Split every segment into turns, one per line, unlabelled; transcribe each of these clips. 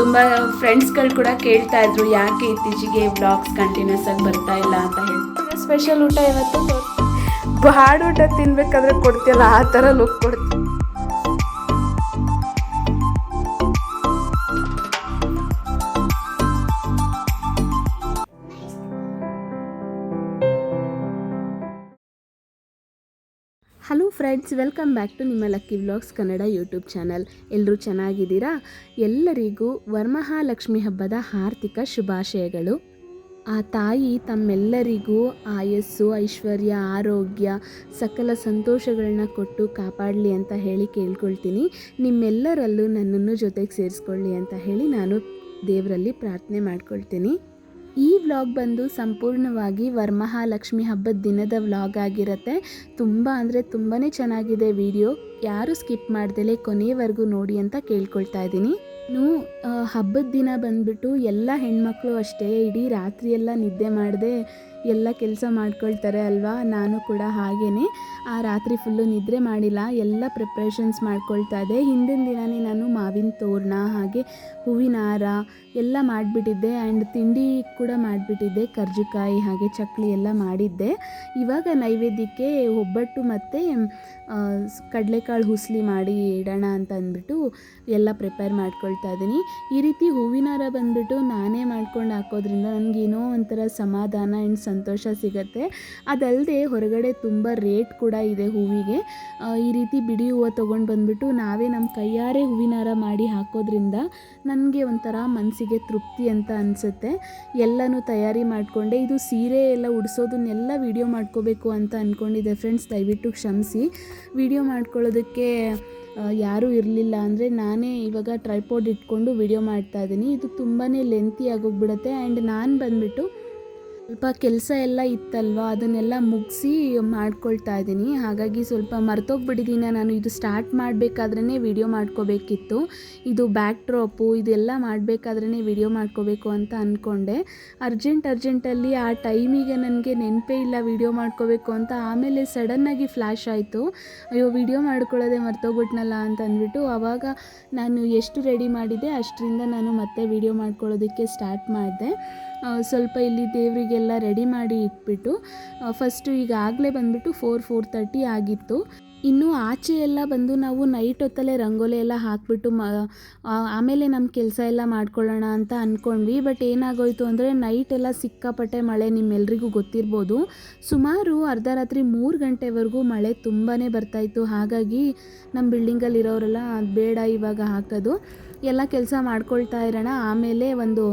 ತುಂಬ ಫ್ರೆಂಡ್ಸ್ಗಳು ಕೂಡ ಕೇಳ್ತಾ ಇದ್ರು, ಯಾಕೆ ಇತ್ತೀಚೆಗೆ ಬ್ಲಾಗ್ಸ್ ಕಂಟಿನ್ಯೂಸ್ ಆಗಿ ಬರ್ತಾ ಇಲ್ಲ? ಅಂತ ಹೇಳಿ. ಸ್ಪೆಷಲ್ ಊಟ ಇವತ್ತು?
ಬಾಡ್ ಊಟ ತಿನ್ಬೇಕಾದ್ರೆ ಕೊಡ್ತೀಯಲ್ಲ, ಆ ಥರ ಲುಕ್ ಕೊಡ್ತೀನಿ
ಫ್ರೆಂಡ್ಸ್ ವೆಲ್ಕಮ್ ಬ್ಯಾಕ್ ಟು ನಿಮ್ಮ lucky vlogs Kannada YouTube channel ಎಲ್ಲರೂ ಚೆನ್ನಾಗಿದ್ದೀರಾ? ಎಲ್ಲರಿಗೂ ವರಮಹಾಲಕ್ಷ್ಮಿ ಹಬ್ಬದ ಆರ್ಥಿಕ ಶುಭಾಶಯಗಳು. ಆ ತಾಯಿ ತಮ್ಮೆಲ್ಲರಿಗೂ ಆಯಸ್ಸು, ಐಶ್ವರ್ಯ, ಆರೋಗ್ಯ, ಸಕಲ ಸಂತೋಷಗಳನ್ನ ಕೊಟ್ಟು ಕಾಪಾಡಲಿ ಅಂತ ಹೇಳಿ ಕೇಳ್ಕೊಳ್ತೀನಿ. ನಿಮ್ಮೆಲ್ಲರಲ್ಲೂ ನನ್ನನ್ನು ಜೊತೆಗೆ ಸೇರಿಸ್ಕೊಳ್ಳಿ ಅಂತ ಹೇಳಿ ನಾನು ದೇವರಲ್ಲಿ ಪ್ರಾರ್ಥನೆ ಮಾಡ್ಕೊಳ್ತೀನಿ. ಈ ವ್ಲಾಗ್ ಬಂದು ಸಂಪೂರ್ಣವಾಗಿ ವರಮಹಾಲಕ್ಷ್ಮಿ ಹಬ್ಬದ ದಿನದ ವ್ಲಾಗ್ ಆಗಿರುತ್ತೆ. ತುಂಬ ಅಂದರೆ ತುಂಬಾ ಚೆನ್ನಾಗಿದೆ ವಿಡಿಯೋ. ಯಾರು ಸ್ಕಿಪ್ ಮಾಡ್ದಲೆ ಕೊನೆಯವರೆಗೂ ನೋಡಿ ಅಂತ ಕೇಳ್ಕೊಳ್ತಾ ಇದ್ದೀನಿ. ಇನ್ನು ಹಬ್ಬದ ದಿನ ಬಂದ್ಬಿಟ್ಟು ಎಲ್ಲ ಹೆಣ್ಮಕ್ಳು ಅಷ್ಟೇ, ಇಡೀ ರಾತ್ರಿಯೆಲ್ಲ ನಿದ್ದೆ ಮಾಡದೆ ಎಲ್ಲ ಕೆಲಸ ಮಾಡ್ಕೊಳ್ತಾರೆ ಅಲ್ವಾ? ನಾನು ಕೂಡ ಹಾಗೇ ಆ ರಾತ್ರಿ ಫುಲ್ಲು ನಿದ್ರೆ ಮಾಡಿಲ್ಲ. ಎಲ್ಲ ಪ್ರಿಪ್ರೇಷನ್ಸ್ ಮಾಡ್ಕೊಳ್ತಾ ಇದ್ದೆ. ಹಿಂದಿನ ದಿನವೇ ನಾನು ಮಾವಿನ ತೋರಣ, ಹಾಗೆ ಹೂವಿನ ಹಾರ ಎಲ್ಲ ಮಾಡಿಬಿಟ್ಟಿದ್ದೆ. ಆ್ಯಂಡ್ ತಿಂಡಿ ಕೂಡ ಮಾಡಿಬಿಟ್ಟಿದ್ದೆ. ಕರ್ಜಿಕಾಯಿ, ಹಾಗೆ ಚಕ್ಲಿ ಎಲ್ಲ ಮಾಡಿದ್ದೆ. ಇವಾಗ ನೈವೇದ್ಯಕ್ಕೆ ಒಬ್ಬಟ್ಟು ಮತ್ತು ಕಡಲೆಕಾಳು ಹುಸ್ಲಿ ಮಾಡಿ ಇಡೋಣ ಅಂತ ಅಂದ್ಬಿಟ್ಟು ಎಲ್ಲ ಪ್ರಿಪೇರ್ ಮಾಡ್ಕೊಳ್ತಾ ಇದ್ದೀನಿ. ಈ ರೀತಿ ಹೂವಿನ ಹಾರ ಬಂದ್ಬಿಟ್ಟು ನಾನೇ ಮಾಡ್ಕೊಂಡು ಹಾಕೋದ್ರಿಂದ ನನಗೇನೋ ಒಂಥರ ಸಮಾಧಾನ ಆ್ಯಂಡ್ ಸಂತೋಷ ಸಿಗತ್ತೆ. ಅದಲ್ಲದೆ ಹೊರಗಡೆ ತುಂಬ ರೇಟ್ ಕೂಡ ಇದೆ ಹೂವಿಗೆ. ಈ ರೀತಿ ಬಿಡಿ ಹೂವು ತೊಗೊಂಡು ಬಂದ್ಬಿಟ್ಟು ನಾವೇ ನಮ್ಮ ಕೈಯಾರೆ ಹೂವಿನಾರ ಮಾಡಿ ಹಾಕೋದ್ರಿಂದ ನನಗೆ ಒಂಥರ ಮನಸ್ಸಿಗೆ ತೃಪ್ತಿ ಅಂತ ಅನಿಸುತ್ತೆ. ಎಲ್ಲನೂ ತಯಾರಿ ಮಾಡಿಕೊಂಡೆ. ಇದು ಸೀರೆ ಎಲ್ಲ ಉಡಿಸೋದನ್ನೆಲ್ಲ ವಿಡಿಯೋ ಮಾಡ್ಕೋಬೇಕು ಅಂತ ಅಂದ್ಕೊಂಡಿದ್ದೆ ಫ್ರೆಂಡ್ಸ್ ದಯವಿಟ್ಟು ಕ್ಷಮಿಸಿ. ವಿಡಿಯೋ ಮಾಡ್ಕೊಳ್ಳೋದಕ್ಕೆ ಯಾರೂ ಇರಲಿಲ್ಲ ಅಂದರೆ ನಾನೇ ಇವಾಗ ಟ್ರೈಪೋಡ್ ಇಟ್ಕೊಂಡು ವಿಡಿಯೋ ಮಾಡ್ತಾ ಇದ್ದೀನಿ. ಇದು ತುಂಬಾ ಲೆಂತಿ ಆಗೋಗ್ಬಿಡುತ್ತೆ. ಆ್ಯಂಡ್ ನಾನು ಬಂದ್ಬಿಟ್ಟು ಸ್ವಲ್ಪ ಕೆಲಸ ಎಲ್ಲ ಇತ್ತಲ್ವ? ಅದನ್ನೆಲ್ಲ ಮುಗಿಸಿ ಮಾಡ್ಕೊಳ್ತಾ ಇದ್ದೀನಿ. ಹಾಗಾಗಿ ಸ್ವಲ್ಪ ಮರ್ತೋಗ್ಬಿಟ್ಟಿದ್ದೀನಿ. ನಾನು ಇದು ಸ್ಟಾರ್ಟ್ ಮಾಡಬೇಕಾದ್ರೇ ವಿಡಿಯೋ ಮಾಡ್ಕೋಬೇಕಿತ್ತು. ಇದು ಬ್ಯಾಕ್ ಡ್ರಾಪು ಇದೆಲ್ಲ ಮಾಡಬೇಕಾದ್ರೇ ವಿಡಿಯೋ ಮಾಡ್ಕೋಬೇಕು ಅಂತ ಅಂದ್ಕೊಂಡೆ ಅರ್ಜೆಂಟ್ ಅರ್ಜೆಂಟಲ್ಲಿ ಆ ಟೈಮಿಗೆ ನನಗೆ ನೆನಪೇ ಇಲ್ಲ ವಿಡಿಯೋ ಮಾಡ್ಕೋಬೇಕು ಅಂತ. ಆಮೇಲೆ ಸಡನ್ನಾಗಿ ಫ್ಲ್ಯಾಶ್ ಆಯಿತು. ಅಯ್ಯೋ ವಿಡಿಯೋ ಮಾಡ್ಕೊಳ್ಳೋದೇ ಮರ್ತೋಗ್ಬಿಟ್ನಲ್ಲ ಅಂತ ಅಂದ್ಬಿಟ್ಟು ಆವಾಗ ನಾನು ಎಷ್ಟು ರೆಡಿ ಮಾಡಿದೆ ಅಷ್ಟರಿಂದ ನಾನು ಮತ್ತೆ ವಿಡಿಯೋ ಮಾಡ್ಕೊಳ್ಳೋದಕ್ಕೆ ಸ್ಟಾರ್ಟ್ ಮಾಡಿದೆ. ಸ್ವಲ್ಪ ಇಲ್ಲಿ ದೇವರಿಗೆಲ್ಲ ರೆಡಿ ಮಾಡಿ ಇಟ್ಬಿಟ್ಟು ಫಸ್ಟು ಈಗಾಗಲೇ ಬಂದುಬಿಟ್ಟು ಫೋರ್ ಫೋರ್ ತರ್ಟಿ ಆಗಿತ್ತು. ಇನ್ನು ಆಚೆ ಎಲ್ಲ ಬಂದು ನಾವು ನೈಟ್ ಹೊತ್ತಲ್ಲೇ ರಂಗೋಲಿ ಎಲ್ಲ ಹಾಕ್ಬಿಟ್ಟು ಮ ಆಮೇಲೆ ನಮ್ಮ ಕೆಲಸ ಎಲ್ಲ ಮಾಡ್ಕೊಳ್ಳೋಣ ಅಂತ ಅಂದ್ಕೊಂಡ್ವಿ ಬಟ್ ಏನಾಗೋಯ್ತು ಅಂದರೆ ನೈಟ್ ಎಲ್ಲ ಸಿಕ್ಕಾಪಟ್ಟೆ ಮಳೆ ನಿಮ್ಮೆಲ್ರಿಗೂ ಗೊತ್ತಿರ್ಬೋದು. ಸುಮಾರು ಅರ್ಧ ರಾತ್ರಿ ಮೂರು ಗಂಟೆವರೆಗೂ ಮಳೆ ತುಂಬಾ ಬರ್ತಾಯಿತ್ತು ಹಾಗಾಗಿ ನಮ್ಮ ಬಿಲ್ಡಿಂಗಲ್ಲಿರೋರೆಲ್ಲ ಇರೋರೆಲ್ಲ ಬೇಡ ಇವಾಗ ಹಾಕೋದು. ಎಲ್ಲ ಕೆಲಸ ಮಾಡ್ಕೊಳ್ತಾ ಇರೋಣ. ಆಮೇಲೆ ಒಂದು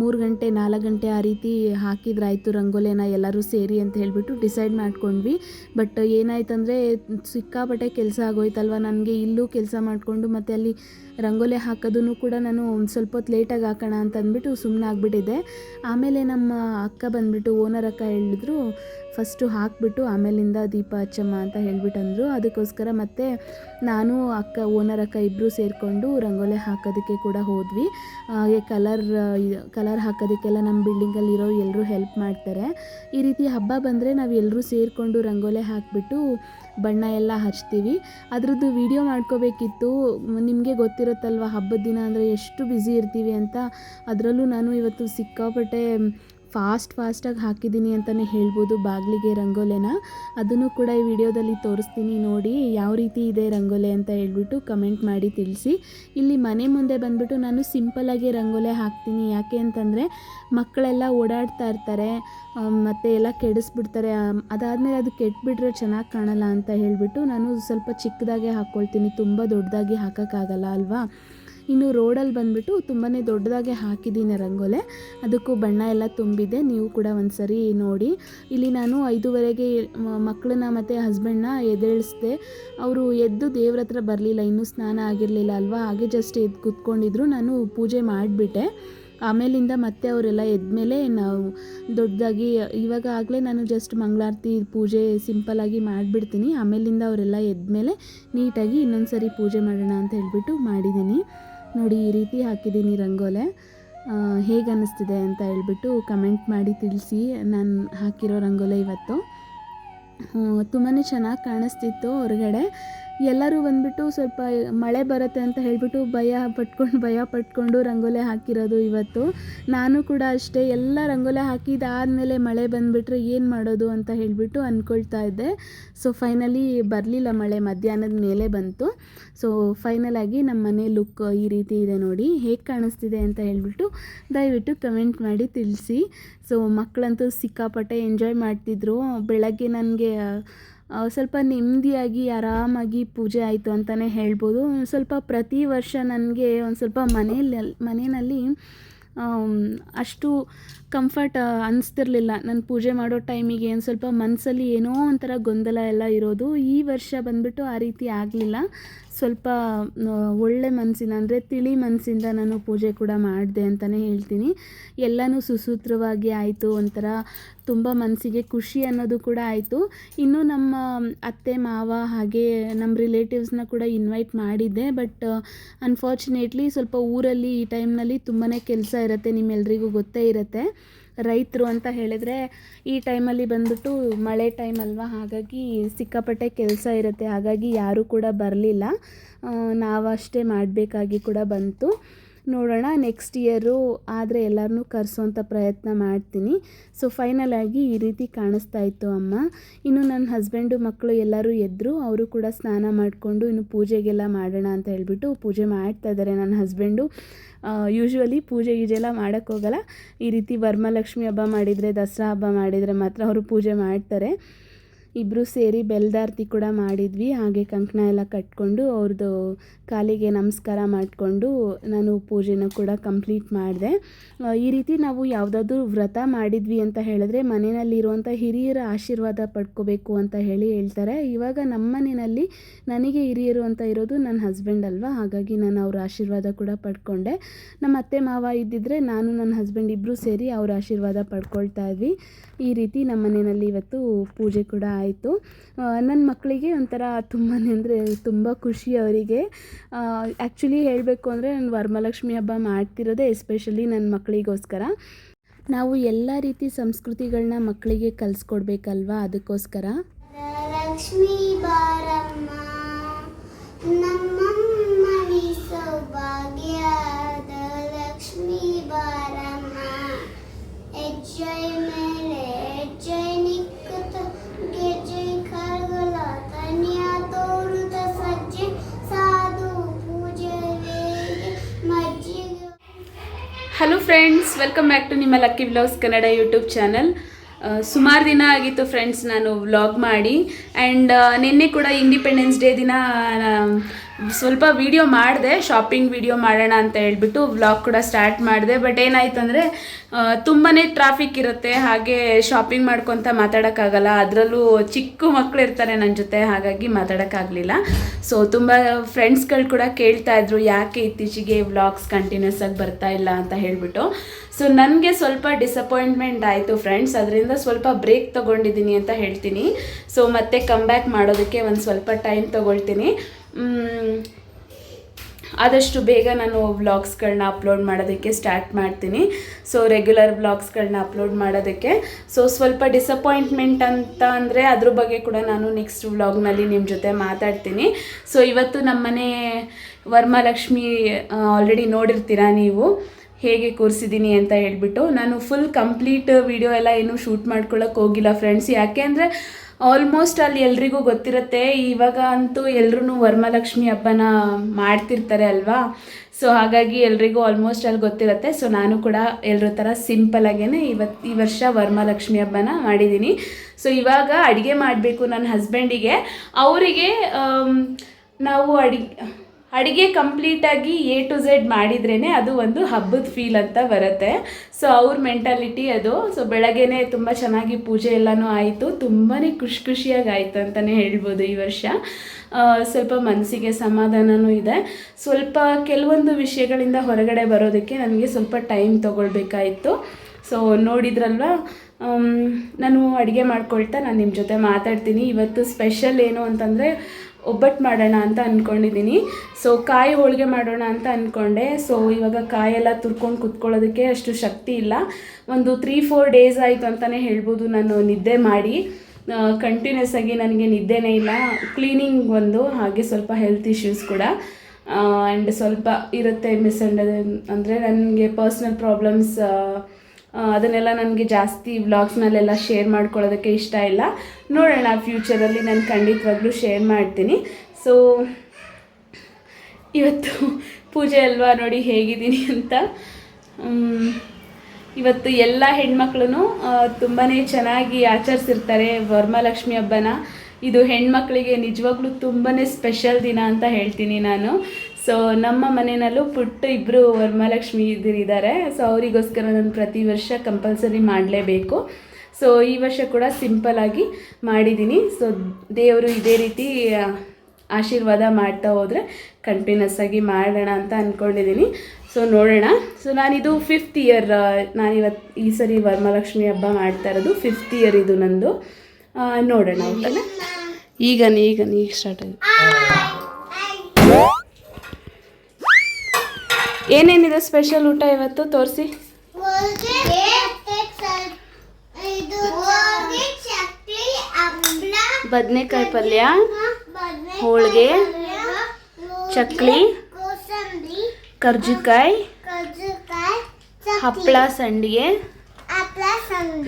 ಮೂರು ಗಂಟೆ, ನಾಲ್ಕು ಗಂಟೆ ಆ ರೀತಿ ಹಾಕಿದ್ರಾಯಿತು ರಂಗೋಲಿನ ಎಲ್ಲರೂ ಸೇರಿ ಅಂತ ಹೇಳಿಬಿಟ್ಟು ಡಿಸೈಡ್ ಮಾಡ್ಕೊಂಡ್ವಿ. ಬಟ್ ಏನಾಯ್ತಂದರೆ ಸಿಕ್ಕಾಪಟ್ಟೆ ಕೆಲಸ ಆಗೋಯ್ತಲ್ವ? ನನಗೆ ಇಲ್ಲೂ ಕೆಲಸ ಮಾಡಿಕೊಂಡು ಮತ್ತು ಅಲ್ಲಿ ರಂಗೋಲಿ ಹಾಕೋದನ್ನು ಕೂಡ ನಾನು ಒಂದು ಸ್ವಲ್ಪ ಹೊತ್ತು ಲೇಟಾಗಿ ಹಾಕೋಣ ಅಂತ ಅಂದ್ಬಿಟ್ಟು ಸುಮ್ಮನೆ ಆಗಿಬಿಟ್ಟಿದೆ ಆಮೇಲೆ ನಮ್ಮ ಅಕ್ಕ ಬಂದುಬಿಟ್ಟು ಓನರ್ ಅಕ್ಕ ಹೇಳಿದ್ರು ಫಸ್ಟು ಹಾಕಿಬಿಟ್ಟು ಆಮೇಲಿಂದ ದೀಪ ಹಚ್ಚಮ್ಮ ಅಂತ ಅಂದರು ಅದಕ್ಕೋಸ್ಕರ ಮತ್ತೆ ನಾನು, ಅಕ್ಕ, ಓನರ್, ಅಕ್ಕ ಇಬ್ಬರು ಸೇರಿಕೊಂಡು ರಂಗೋಲಿ ಹಾಕೋದಕ್ಕೆ ಕೂಡ ಹೋದ್ವಿ. ಹಾಗೆ ಕಲರ್ ಕಲರ್ ಹಾಕೋದಕ್ಕೆಲ್ಲ ನಮ್ಮ ಬಿಲ್ಡಿಂಗಲ್ಲಿ ಇರೋ ಎಲ್ಲರೂ ಹೆಲ್ಪ್ ಮಾಡ್ತಾರೆ. ಈ ರೀತಿ ಹಬ್ಬ ಬಂದರೆ ನಾವು ಎಲ್ಲರೂ ಸೇರಿಕೊಂಡು ರಂಗೋಲಿ ಹಾಕಿಬಿಟ್ಟು ಬಣ್ಣ ಎಲ್ಲ ಹಚ್ತೀವಿ. ಅದರದ್ದು ವಿಡಿಯೋ ಮಾಡ್ಕೋಬೇಕಿತ್ತು. ನಿಮಗೆ ಗೊತ್ತಿರುತ್ತಲ್ವ, ಹಬ್ಬದ ದಿನ ಅಂದರೆ ಎಷ್ಟು ಬ್ಯುಸಿ ಇರ್ತೀವಿ ಅಂತ. ಅದರಲ್ಲೂ ನಾನು ಇವತ್ತು ಸಿಕ್ಕಾಪಟ್ಟೆ ಫಾಸ್ಟ್ ಫಾಸ್ಟಾಗಿ ಹಾಕಿದ್ದೀನಿ ಅಂತಲೇ ಹೇಳ್ಬೋದು ಬಾಗಿಲಿಗೆ ರಂಗೋಲೆನ. ಅದನ್ನು ಕೂಡ ಈ ವಿಡಿಯೋದಲ್ಲಿ ತೋರಿಸ್ತೀನಿ ನೋಡಿ ಯಾವ ರೀತಿ ಇದೆ ರಂಗೋಲೆ ಅಂತ ಹೇಳ್ಬಿಟ್ಟು ಕಮೆಂಟ್ ಮಾಡಿ ತಿಳಿಸಿ. ಇಲ್ಲಿ ಮನೆ ಮುಂದೆ ಬಂದುಬಿಟ್ಟು ನಾನು ಸಿಂಪಲಾಗಿ ರಂಗೋಲೆ ಹಾಕ್ತೀನಿ. ಯಾಕೆ ಅಂತಂದರೆ ಮಕ್ಕಳೆಲ್ಲ ಓಡಾಡ್ತಾ ಇರ್ತಾರೆ ಮತ್ತು ಎಲ್ಲ ಕೆಡಿಸ್ಬಿಡ್ತಾರೆ. ಅದಾದಮೇಲೆ ಅದು ಕೆಟ್ಟುಬಿಟ್ರೆ ಚೆನ್ನಾಗಿ ಕಾಣಲ್ಲ ಅಂತ ಹೇಳಿಬಿಟ್ಟು ನಾನು ಸ್ವಲ್ಪ ಚಿಕ್ಕದಾಗೆ ಹಾಕ್ಕೊಳ್ತೀನಿ. ತುಂಬ ದೊಡ್ಡದಾಗಿ ಹಾಕೋಕ್ಕಾಗಲ್ಲ, ಅಲ್ವಾ? ಇನ್ನು ರೋಡಲ್ಲಿ ಬಂದ್ಬಿಟ್ಟು ತುಂಬಾ ದೊಡ್ಡದಾಗೆ ಹಾಕಿದ್ದೀನಿ ರಂಗೋಲೆ. ಅದಕ್ಕೂ ಬಣ್ಣ ಎಲ್ಲ ತುಂಬಿದೆ. ನೀವು ಕೂಡ ಒಂದ್ಸರಿ ನೋಡಿ. ಇಲ್ಲಿ ನಾನು ಐದುವರೆಗೆ ಮಕ್ಕಳನ್ನ ಮತ್ತು ಹಸ್ಬೆಂಡ್ನ ಎದ್ದೇಳಿಸ್ದೆ. ಅವರು ಎದ್ದು ದೇವ್ರ ಹತ್ರ ಬರಲಿಲ್ಲ. ಇನ್ನೂ ಸ್ನಾನ ಆಗಿರಲಿಲ್ಲ ಅಲ್ವಾ? ಹಾಗೆ ಜಸ್ಟ್ ಎದ್ದು ಕೂತ್ಕೊಂಡಿದ್ರು. ನಾನು ಪೂಜೆ ಮಾಡಿಬಿಟ್ಟೆ. ಆಮೇಲಿಂದ ಮತ್ತೆ ಅವರೆಲ್ಲ ಎದ್ಮೇಲೆ ನಾವು ದೊಡ್ಡದಾಗಿ, ಇವಾಗ ಆಗಲೇ ನಾನು ಜಸ್ಟ್ ಮಂಗಳಾರತಿ ಪೂಜೆ ಸಿಂಪಲಾಗಿ ಮಾಡಿಬಿಡ್ತೀನಿ. ಆಮೇಲಿಂದ ಅವರೆಲ್ಲ ಎದ್ಮೇಲೆ ನೀಟಾಗಿ ಇನ್ನೊಂದು ಸರಿ ಪೂಜೆ ಮಾಡೋಣ ಅಂತ ಹೇಳ್ಬಿಟ್ಟು ಮಾಡಿದ್ದೀನಿ. ನೋಡಿ ಈ ರೀತಿ ಹಾಕಿದ್ದೀನಿ ರಂಗೋಲೆ. ಹೇಗೆ ಅನ್ನಿಸ್ತಿದೆ ಅಂತ ಹೇಳ್ಬಿಟ್ಟು ಕಮೆಂಟ್ ಮಾಡಿ ತಿಳಿಸಿ. ನಾನು ಹಾಕಿರೋ ರಂಗೋಲೆ ಇವತ್ತು. ತುಂಬಾ ಚೆನ್ನಾಗಿ ಕಾಣಿಸ್ತಿತ್ತು ಹೊರಗಡೆ. ಎಲ್ಲರೂ ಬಂದ್ಬಿಟ್ಟು ಸ್ವಲ್ಪ ಮಳೆ ಬರುತ್ತೆ ಅಂತ ಹೇಳಿಬಿಟ್ಟು ಭಯ ಪಟ್ಕೊಂಡು ಭಯ ಪಟ್ಕೊಂಡು ರಂಗೋಲೆ ಹಾಕಿರೋದು ಇವತ್ತು. ನಾನು ಕೂಡ ಅಷ್ಟೇ, ಎಲ್ಲ ರಂಗೋಲೆ ಹಾಕಿದಾದಮೇಲೆ ಮಳೆ ಬಂದುಬಿಟ್ರೆ ಏನು ಮಾಡೋದು ಅಂತ ಹೇಳಿಬಿಟ್ಟು ಅಂದ್ಕೊಳ್ತಾ ಇದ್ದೆ. ಸೊ ಫೈನಲಿ ಬರಲಿಲ್ಲ ಮಳೆ, ಮಧ್ಯಾಹ್ನದ ಮೇಲೆ ಬಂತು. ಸೊ ಫೈನಲ್ ಆಗಿ ನಮ್ಮ ಮನೆ ಲುಕ್ ಈ ರೀತಿ ಇದೆ ನೋಡಿ, ಹೇಗೆ ಕಾಣಿಸ್ತಿದೆ ಅಂತ ಹೇಳಿಬಿಟ್ಟು ದಯವಿಟ್ಟು ಕಮೆಂಟ್ ಮಾಡಿ ತಿಳಿಸಿ. ಸೊ ಮಕ್ಕಳಂತೂ ಸಿಕ್ಕಾಪಟ್ಟೆ ಎಂಜಾಯ್ ಮಾಡ್ತಿದ್ರು. ಬೆಳಗ್ಗೆ ನನಗೆ ಸ್ವಲ್ಪ ನೆಮ್ಮದಿಯಾಗಿ, ಆರಾಮಾಗಿ ಪೂಜೆ ಆಯಿತು ಅಂತಲೇ ಹೇಳ್ಬೋದು. ಸ್ವಲ್ಪ ಪ್ರತಿ ವರ್ಷ ನನಗೆ ಒಂದು ಸ್ವಲ್ಪ ಮನೆಯಲ್ಲಿ ಮನೆಯಲ್ಲಿ ಅಷ್ಟು ಕಂಫರ್ಟ್ ಅನಿಸ್ತಿರ್ಲಿಲ್ಲ. ನಾನು ಪೂಜೆ ಮಾಡೋ ಟೈಮಿಗೆ ಒಂದು ಸ್ವಲ್ಪ ಮನಸ್ಸಲ್ಲಿ ಏನೋ ಒಂಥರ ಗೊಂದಲ ಎಲ್ಲ ಇರೋದು. ಈ ವರ್ಷ ಬಂದ್ಬಿಟ್ಟು ಆ ರೀತಿ ಆಗಲಿಲ್ಲ. ಸ್ವಲ್ಪ ಒಳ್ಳೆ ಮನಸ್ಸಿನ ಅಂದರೆ ತಿಳಿ ಮನಸ್ಸಿಂದ ನಾನು ಪೂಜೆ ಕೂಡ ಮಾಡಿದೆ ಅಂತಲೇ ಹೇಳ್ತೀನಿ. ಎಲ್ಲನೂ ಸುಸೂತ್ರವಾಗಿ ಆಯಿತು, ಒಂಥರ ತುಂಬ ಮನಸ್ಸಿಗೆ ಖುಷಿ ಅನ್ನೋದು ಕೂಡ ಆಯಿತು. ಇನ್ನು ನಮ್ಮ ಅತ್ತೆ, ಮಾವ ಹಾಗೆ ನಮ್ಮ ರಿಲೇಟಿವ್ಸ್ನ ಕೂಡ ಇನ್ವೈಟ್ ಮಾಡಿದ್ದೆ ಬಟ್ ಅನ್ಫಾರ್ಚುನೇಟ್ಲಿ ಸ್ವಲ್ಪ ಊರಲ್ಲಿ ಈ ಟೈಮ್ನಲ್ಲಿ ತುಂಬಾ ಕೆಲಸ ಇರುತ್ತೆ ನಿಮ್ಮೆಲ್ಲರಿಗೂ ಗೊತ್ತೇ ಇರುತ್ತೆ. ರೈತರು ಅಂತ ಹೇಳಿದ್ರೆ ಈ ಟೈಮಲ್ಲಿ ಬಂದ್ಬಿಟ್ಟು ಮಳೆ ಟೈಮ್ ಅಲ್ವಾ? ಹಾಗಾಗಿ ಸಿಕ್ಕಾಪಟ್ಟೆ ಕೆಲಸ ಇರುತ್ತೆ. ಹಾಗಾಗಿ ಯಾರೂ ಕೂಡ ಬರಲಿಲ್ಲ. ನಾವಷ್ಟೇ ಮಾಡಬೇಕಾಗಿ ಕೂಡ ಬಂತು. ನೋಡೋಣ ನೆಕ್ಸ್ಟ್ ಇಯರು ಆದರೆ ಎಲ್ಲರನ್ನೂ ಕರೆಸುವಂಥ ಪ್ರಯತ್ನ ಮಾಡ್ತೀನಿ. ಸೊ ಫೈನಲ್ ಆಗಿ ಈ ರೀತಿ ಕಾಣಿಸ್ತಾ ಇತ್ತು ಅಮ್ಮ. ಇನ್ನು ನನ್ನ ಹಸ್ಬೆಂಡು ಮಕ್ಕಳು ಎಲ್ಲರೂ ಎದ್ದರು ಅವರು ಕೂಡ ಸ್ನಾನ ಮಾಡಿಕೊಂಡು ಇನ್ನು ಪೂಜೆಗೆಲ್ಲ ಮಾಡೋಣ ಅಂತ ಹೇಳ್ಬಿಟ್ಟು ಪೂಜೆ ಮಾಡ್ತಾ ಇದ್ದಾರೆ ನನ್ನ ಹಸ್ಬೆಂಡು ಯೂಶ್ವಲಿ ಪೂಜೆ ಗೀಜೆಲ್ಲ ಮಾಡೋಕ್ಕೆ ಹೋಗಲ್ಲ. ಈ ರೀತಿ ವರಮಹಾಲಕ್ಷ್ಮಿ ಹಬ್ಬ ಮಾಡಿದರೆ, ದಸರಾ ಹಬ್ಬ ಮಾಡಿದರೆ ಮಾತ್ರ ಅವರು ಪೂಜೆ ಮಾಡ್ತಾರೆ. ಇಬ್ಬರು ಸೇರಿ ಬೆಲ್ದಾರ್ತಿ ಕೂಡ ಮಾಡಿದ್ವಿ. ಹಾಗೆ ಕಂಕಣ ಎಲ್ಲ ಕಟ್ಕೊಂಡು ಅವ್ರದ್ದು ಕಾಲಿಗೆ ನಮಸ್ಕಾರ ಮಾಡಿಕೊಂಡು ನಾನು ಪೂಜೆನ ಕೂಡ ಕಂಪ್ಲೀಟ್ ಮಾಡಿದೆ. ಈ ರೀತಿ ನಾವು ಯಾವುದಾದ್ರೂ ವ್ರತ ಮಾಡಿದ್ವಿ ಅಂತ ಹೇಳಿದ್ರೆ ಮನೆಯಲ್ಲಿರುವಂಥ ಹಿರಿಯರ ಆಶೀರ್ವಾದ ಪಡ್ಕೋಬೇಕು ಅಂತ ಹೇಳಿ ಹೇಳ್ತಾರೆ. ಇವಾಗ ನಮ್ಮ ಮನೆಯಲ್ಲಿ ನನಗೆ ಹಿರಿಯರು ಅಂತ ಇರೋದು ನನ್ನ ಹಸ್ಬೆಂಡ್ ಅಲ್ವಾ? ಹಾಗಾಗಿ ನಾನು ಅವ್ರ ಆಶೀರ್ವಾದ ಕೂಡ ಪಡ್ಕೊಂಡೆ. ನಮ್ಮ ಅತ್ತೆ ಮಾವ ಇದ್ದಿದ್ರೆ ನಾನು ನನ್ನ ಹಸ್ಬೆಂಡ್ ಇಬ್ಬರು ಸೇರಿ ಅವ್ರ ಆಶೀರ್ವಾದ ಪಡ್ಕೊಳ್ತಾ ಇದ್ವಿ. ಈ ರೀತಿ ನಮ್ಮ ಮನೆಯಲ್ಲಿ ಇವತ್ತು ಪೂಜೆ ಕೂಡ ಆಯಿತು. ನನ್ನ ಮಕ್ಕಳಿಗೆ ಒಂಥರ ತುಂಬಾ ಅಂದರೆ ತುಂಬ ಖುಷಿ ಅವರಿಗೆ. ಆ್ಯಕ್ಚುಲಿ ಹೇಳಬೇಕು ಅಂದರೆ ನಾನು ವರಮಹಾಲಕ್ಷ್ಮಿ ಹಬ್ಬ ಮಾಡ್ತಿರೋದೇ ಎಸ್ಪೆಷಲಿ ನನ್ನ ಮಕ್ಕಳಿಗೋಸ್ಕರ ನಾವು ಎಲ್ಲ ರೀತಿ ಸಂಸ್ಕೃತಿಗಳನ್ನ ಮಕ್ಕಳಿಗೆ ಕಲಿಸ್ಕೊಡ್ಬೇಕಲ್ವಾ ಅದಕ್ಕೋಸ್ಕರ?
ಲಕ್ಷ್ಮೀ ಬಾರಮ್ಮ ಸೌಭಾಗ್ಯದ ಲಕ್ಷ್ಮೀ ಬಾರಮ್ಮ
ಫ್ರೆಂಡ್ಸ್ ವೆಲ್ಕಮ್ ಬ್ಯಾಕ್ ಟು ನಿಮ್ಮ lucky vlogs Kannada YouTube channel ಸುಮಾರು ದಿನ ಆಗಿತ್ತು ಫ್ರೆಂಡ್ಸ್ ನಾನು ವ್ಲಾಗ್ ಮಾಡಿ. ಆ್ಯಂಡ್ ನಿನ್ನೆ ಕೂಡ ಇಂಡಿಪೆಂಡೆನ್ಸ್ ಡೇ ದಿನ ಸ್ವಲ್ಪ ವಿಡಿಯೋ ಮಾಡಿದೆ ಶಾಪಿಂಗ್ ವಿಡಿಯೋ ಮಾಡೋಣ ಅಂತ ಹೇಳ್ಬಿಟ್ಟು ವ್ಲಾಗ್ ಕೂಡ ಸ್ಟಾರ್ಟ್ ಮಾಡಿದೆ. ಬಟ್ ಏನಾಯ್ತು ಅಂದರೆ ತುಂಬಾ ಟ್ರಾಫಿಕ್ ಇರುತ್ತೆ, ಹಾಗೆ ಶಾಪಿಂಗ್ ಮಾಡ್ಕೊತ ಮಾತಾಡೋಕ್ಕಾಗಲ್ಲ. ಅದರಲ್ಲೂ ಚಿಕ್ಕ ಮಕ್ಕಳು ಇರ್ತಾರೆ ನನ್ನ ಜೊತೆ, ಹಾಗಾಗಿ ಮಾತಾಡೋಕ್ಕಾಗಲಿಲ್ಲ. ಸೊ ತುಂಬ ಫ್ರೆಂಡ್ಸ್ಗಳು ಕೂಡ ಕೇಳ್ತಾ ಇದ್ರು, ಯಾಕೆ ಇತ್ತೀಚೆಗೆ ವ್ಲಾಗ್ಸ್ ಕಂಟಿನ್ಯೂಸ್ ಆಗಿ ಬರ್ತಾ ಇಲ್ಲ ಅಂತ ಹೇಳಿಬಿಟ್ಟು. ಸೊ ನನಗೆ ಸ್ವಲ್ಪ ಡಿಸಪಾಯಿಂಟ್ಮೆಂಟ್ ಆಯಿತು ಫ್ರೆಂಡ್ಸ್ ಅದರಿಂದ ಸ್ವಲ್ಪ ಬ್ರೇಕ್ ತೊಗೊಂಡಿದ್ದೀನಿ ಅಂತ ಹೇಳ್ತೀನಿ. ಸೊ ಮತ್ತೆ ಕಮ್ ಬ್ಯಾಕ್ ಮಾಡೋದಕ್ಕೆ ಒಂದು ಸ್ವಲ್ಪ ಟೈಮ್ ತೊಗೊಳ್ತೀನಿ. ಆದಷ್ಟು ಬೇಗ ನಾನು ವ್ಲಾಗ್ಸ್ಗಳನ್ನ ಅಪ್ಲೋಡ್ ಮಾಡೋದಕ್ಕೆ ಸ್ಟಾರ್ಟ್ ಮಾಡ್ತೀನಿ. ಸೊ ರೆಗ್ಯುಲರ್ ವ್ಲಾಗ್ಸ್ಗಳನ್ನ ಅಪ್ಲೋಡ್ ಮಾಡೋದಕ್ಕೆ. ಸೊ ಸ್ವಲ್ಪ ಡಿಸಪಾಯಿಂಟ್ಮೆಂಟ್ ಅಂತ ಅಂದರೆ ಅದ್ರ ಬಗ್ಗೆ ಕೂಡ ನಾನು ನೆಕ್ಸ್ಟ್ ವ್ಲಾಗ್ನಲ್ಲಿ ನಿಮ್ಮ ಜೊತೆ ಮಾತಾಡ್ತೀನಿ. ಸೊ ಇವತ್ತು ನಮ್ಮನೆ ವರ್ಮಾಲಕ್ಷ್ಮಿ ಆಲ್ರೆಡಿ ನೋಡಿರ್ತೀರಾ ನೀವು? ಹೇಗೆ ಕೂರಿಸಿದ್ದೀನಿ ಅಂತ ಹೇಳ್ಬಿಟ್ಟು. ನಾನು ಫುಲ್ ಕಂಪ್ಲೀಟ್ ವಿಡಿಯೋ ಎಲ್ಲ ಏನು ಶೂಟ್ ಮಾಡ್ಕೊಳ್ಳೋಕೆ ಹೋಗಿಲ್ಲ ಫ್ರೆಂಡ್ಸ್ ಯಾಕೆ ಅಂದರೆ ಆಲ್ಮೋಸ್ಟ್ ಅಲ್ಲಿ ಎಲ್ರಿಗೂ ಗೊತ್ತಿರುತ್ತೆ, ಇವಾಗ ಅಂತೂ ಎಲ್ಲರೂ ವರಮಹಾಲಕ್ಷ್ಮಿ ಹಬ್ಬನ ಮಾಡ್ತಿರ್ತಾರೆ ಅಲ್ವಾ? ಸೊ ಹಾಗಾಗಿ ಎಲ್ರಿಗೂ ಆಲ್ಮೋಸ್ಟ್ ಅಲ್ಲಿ ಗೊತ್ತಿರುತ್ತೆ. ಸೊ ನಾನು ಕೂಡ ಎಲ್ಲರ ಥರ ಸಿಂಪಲಾಗೇ ಇವತ್ತು ಈ ವರ್ಷ ವರಮಹಾಲಕ್ಷ್ಮಿ ಹಬ್ಬನ ಮಾಡಿದ್ದೀನಿ ಸೊ ಇವಾಗ ಅಡುಗೆ ಮಾಡಬೇಕು ನನ್ನ ಹಸ್ಬೆಂಡಿಗೆ ಅವರಿಗೆ ನಾವು ಅಡಿಗೆ ಅಡುಗೆ ಕಂಪ್ಲೀಟಾಗಿ ಎ ಟು ಝೆಡ್ ಮಾಡಿದ್ರೇ ಅದು ಒಂದು ಹಬ್ಬದ ಫೀಲ್ ಅಂತ ಬರುತ್ತೆ. ಸೊ ಅವ್ರ ಮೆಂಟಾಲಿಟಿ ಅದು. ಸೊ ಬೆಳಗ್ಗೆನೇ ತುಂಬ ಚೆನ್ನಾಗಿ ಪೂಜೆ ಎಲ್ಲನೂ ಆಯಿತು. ತುಂಬಾ ಖುಷಿ ಖುಷಿಯಾಗಿ ಆಯಿತು ಅಂತಲೇ ಹೇಳ್ಬೋದು ಈ ವರ್ಷ. ಸ್ವಲ್ಪ ಮನಸ್ಸಿಗೆ ಸಮಾಧಾನವೂ ಇದೆ. ಸ್ವಲ್ಪ ಕೆಲವೊಂದು ವಿಷಯಗಳಿಂದ ಹೊರಗಡೆ ಬರೋದಕ್ಕೆ ನನಗೆ ಸ್ವಲ್ಪ ಟೈಮ್ ತೊಗೊಳ್ಬೇಕಾಯಿತು. ಸೊ ನೋಡಿದ್ರಲ್ವಾ? ನಾನು ಅಡುಗೆ ಮಾಡ್ಕೊಳ್ತಾ ನಾನು ನಿಮ್ಮ ಜೊತೆ ಮಾತಾಡ್ತೀನಿ. ಇವತ್ತು ಸ್ಪೆಷಲ್ ಏನು ಅಂತಂದರೆ ಒಬ್ಬಟ್ಟು ಮಾಡೋಣ ಅಂತ ಅಂದ್ಕೊಂಡಿದ್ದೀನಿ ಸೊ ಕಾಯಿ ಹೋಳಿಗೆ ಮಾಡೋಣ ಅಂತ ಅಂದ್ಕೊಂಡೆ ಸೊ ಇವಾಗ ಕಾಯೆಲ್ಲ ತುರ್ಕೊಂಡು ಕುತ್ಕೊಳ್ಳೋದಕ್ಕೆ ಅಷ್ಟು ಶಕ್ತಿ ಇಲ್ಲ. ಒಂದು ತ್ರೀ ಫೋರ್ ಡೇಸ್ ಆಯಿತು ಅಂತಲೇ ಹೇಳ್ಬೋದು. ನಾನು ನಿದ್ದೆ ಮಾಡಿ ಕಂಟಿನ್ಯೂಸ್ ಆಗಿ ನನಗೆ ನಿದ್ದೆನೇ ಇಲ್ಲ. ಕ್ಲೀನಿಂಗ್ ಒಂದು, ಹಾಗೆ ಸ್ವಲ್ಪ ಹೆಲ್ತ್ ಇಶ್ಯೂಸ್ ಕೂಡ. ಆ್ಯಂಡ್ ಸ್ವಲ್ಪ ಇರುತ್ತೆ ಮಿಸ್ಅಂಡರ್ ಅಂದರೆ ನನಗೆ ಪರ್ಸ್ನಲ್ ಪ್ರಾಬ್ಲಮ್ಸ್ ಅದನ್ನೆಲ್ಲ ನನಗೆ ಜಾಸ್ತಿ ವ್ಲಾಗ್ಸ್ನಲ್ಲೆಲ್ಲ ಶೇರ್ ಮಾಡ್ಕೊಳ್ಳೋದಕ್ಕೆ ಇಷ್ಟ ಇಲ್ಲ. ನೋಡೋಣ ಫ್ಯೂಚರಲ್ಲಿ ನಾನು ಖಂಡಿತವಾಗ್ಲೂ ಶೇರ್ ಮಾಡ್ತೀನಿ. ಸೊ ಇವತ್ತು ಪೂಜೆ ಅಲ್ವಾ ನೋಡಿ ಹೇಗಿದ್ದೀನಿ ಅಂತ. ಇವತ್ತು ಎಲ್ಲ ಹೆಣ್ಮಕ್ಳು ತುಂಬಾ ಚೆನ್ನಾಗಿ ಆಚರಿಸಿರ್ತಾರೆ ವರಮಹಾಲಕ್ಷ್ಮಿ ಹಬ್ಬನ. ಇದು ಹೆಣ್ಮಕ್ಳಿಗೆ ನಿಜವಾಗ್ಲೂ ತುಂಬಾ ಸ್ಪೆಷಲ್ ದಿನ ಅಂತ ಹೇಳ್ತೀನಿ ನಾನು. ಸೊ ನಮ್ಮ ಮನೆಯಲ್ಲೂ ಪುಟ್ಟ ಇಬ್ಬರು ವರಮಹಾಲಕ್ಷ್ಮಿ ಇದ್ದಾರೆ ಸೊ ಅವರಿಗೋಸ್ಕರ ನಾನು ಪ್ರತಿ ವರ್ಷ ಕಂಪಲ್ಸರಿ ಮಾಡಲೇಬೇಕು. ಸೊ ಈ ವರ್ಷ ಕೂಡ ಸಿಂಪಲಾಗಿ ಆಗಿ ಮಾಡಿದ್ದೀನಿ. ಸೊ ದೇವರು ಇದೇ ರೀತಿ ಆಶೀರ್ವಾದ ಮಾಡ್ತಾ ಹೋದರೆ ಕಂಟಿನ್ಯೂಸ್ ಆಗಿ ಮಾಡೋಣ ಅಂತ ಅಂದ್ಕೊಂಡಿದ್ದೀನಿ ಸೊ ನೋಡೋಣ. ಸೊ ನಾನಿದು ಫಿಫ್ತ್ ಇಯರ್ ನಾನಿವತ್ತು ಈ ಸರಿ ವರಮಹಾಲಕ್ಷ್ಮಿ ಹಬ್ಬ ಮಾಡ್ತಾ ಇರೋದು ಫಿಫ್ತ್ ಇಯರ್ ಇದು ನಂದು. ನೋಡೋಣ ಈಗ ಈಗ ಈಗ ಸ್ಟಾರ್ಟ್ ಆಗಿದೆ. ಏನೇನಿದೆ ಸ್ಪೆಷಲ್ ಊಟ ಇವತ್ತು? ತೋರಿಸಿ. ಬದನೆಕಾಯಿ ಪಲ್ಯ ಹೋಳಿಗೆ ಚಕ್ಲಿ ಕರ್ಜಿಕಾಯಿ ಹಪ್ಪಳ ಸಂಡಿಗೆ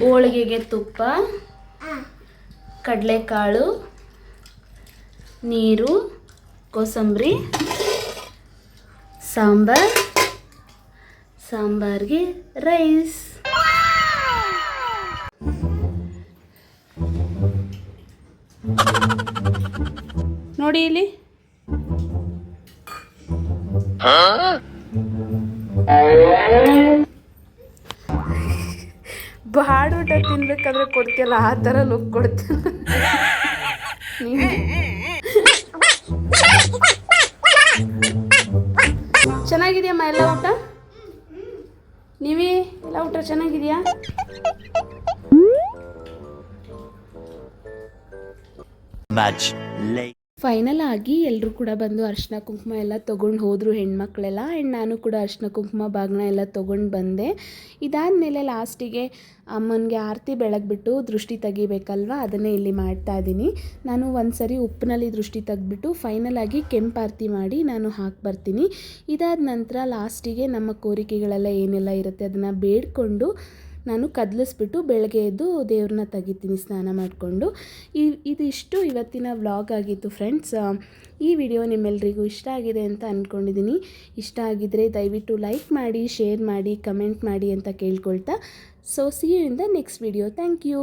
ಹೋಳಿಗೆಗೆ ತುಪ್ಪ ಕಡಲೆಕಾಳು ನೀರು ಕೋಸಂಬರಿ ಸಾಂಬಾರ್ ಸಾಂಬಾರ್ಗೆ ರೈಸ್. ನೋಡಿ ಇಲ್ಲಿ.
ಬಾಡು ಊಟ ತಿನ್ಬೇಕಾದ್ರೆ ಕೊಡ್ತೀಯಲ್ಲ, ಆ ಥರ ಲುಕ್ ಕೊಡ್ತೀನಿ.
ಚೆನ್ನಾಗಿದೆಯಮ್ಮ ಎಲ್ಲ ಊಟ? ನೀವೇ ಎಲ್ಲ ಊಟ ಚೆನ್ನಾಗಿದೆಯಾ
ಮ್ಯಾಚ್.
ಫೈನಲ್ ಆಗಿ ಎಲ್ಲರೂ ಕೂಡ ಬಂದು ಅರ್ಶಿನ ಕುಂಕುಮ ಎಲ್ಲ ತೊಗೊಂಡು ಹೋದರು ಹೆಣ್ಮಕ್ಳೆಲ್ಲ. ಆ್ಯಂಡ್ ನಾನು ಕೂಡ ಅರ್ಶಿನ ಕುಂಕುಮ ಬಾಗ್ನ ಎಲ್ಲ ತೊಗೊಂಡು ಬಂದೆ. ಇದಾದಮೇಲೆ ಲಾಸ್ಟಿಗೆ ಅಮ್ಮನಿಗೆ ಆರತಿ ಬೆಳಗ್ಬಿಟ್ಟು ದೃಷ್ಟಿ ತೆಗಿಬೇಕಲ್ವ? ಅದನ್ನೇ ಇಲ್ಲಿ ಮಾಡ್ತಾ ಇದ್ದೀನಿ ನಾನು ಒಂದು ಸರಿ ಉಪ್ಪಿನಲ್ಲಿ ದೃಷ್ಟಿ ತೆಗೆದ್ಬಿಟ್ಟು ಫೈನಲ್ ಆಗಿ ಕೆಂಪು ಆರತಿ ಮಾಡಿ ನಾನು ಹಾಕಿ ಬರ್ತೀನಿ. ಇದಾದ ನಂತರ ಲಾಸ್ಟಿಗೆ ನಮ್ಮ ಕೋರಿಕೆಗಳೆಲ್ಲ ಏನೆಲ್ಲ ಇರುತ್ತೆ ಅದನ್ನು ಬೇಡ್ಕೊಂಡು ನಾನು ಕದಲಿಸ್ಬಿಟ್ಟು ಬೆಳಗ್ಗೆ ಎದ್ದು ದೇವ್ರನ್ನ ತೆಗಿತೀನಿ ಸ್ನಾನ ಮಾಡಿಕೊಂಡು. ಈ ಇದಿಷ್ಟು ಇವತ್ತಿನ ವ್ಲಾಗ್ ಆಗಿತ್ತು ಫ್ರೆಂಡ್ಸ್. ಈ ವಿಡಿಯೋ ನಿಮ್ಮೆಲ್ಲರಿಗೂ ಇಷ್ಟ ಆಗಿದೆ ಅಂತ ಅಂದ್ಕೊಂಡಿದ್ದೀನಿ ಇಷ್ಟ ಆಗಿದ್ದರೆ ದಯವಿಟ್ಟು ಲೈಕ್ ಮಾಡಿ, ಶೇರ್ ಮಾಡಿ, ಕಮೆಂಟ್ ಮಾಡಿ ಅಂತ ಕೇಳ್ಕೊಳ್ತಾ. So see you in next video thank you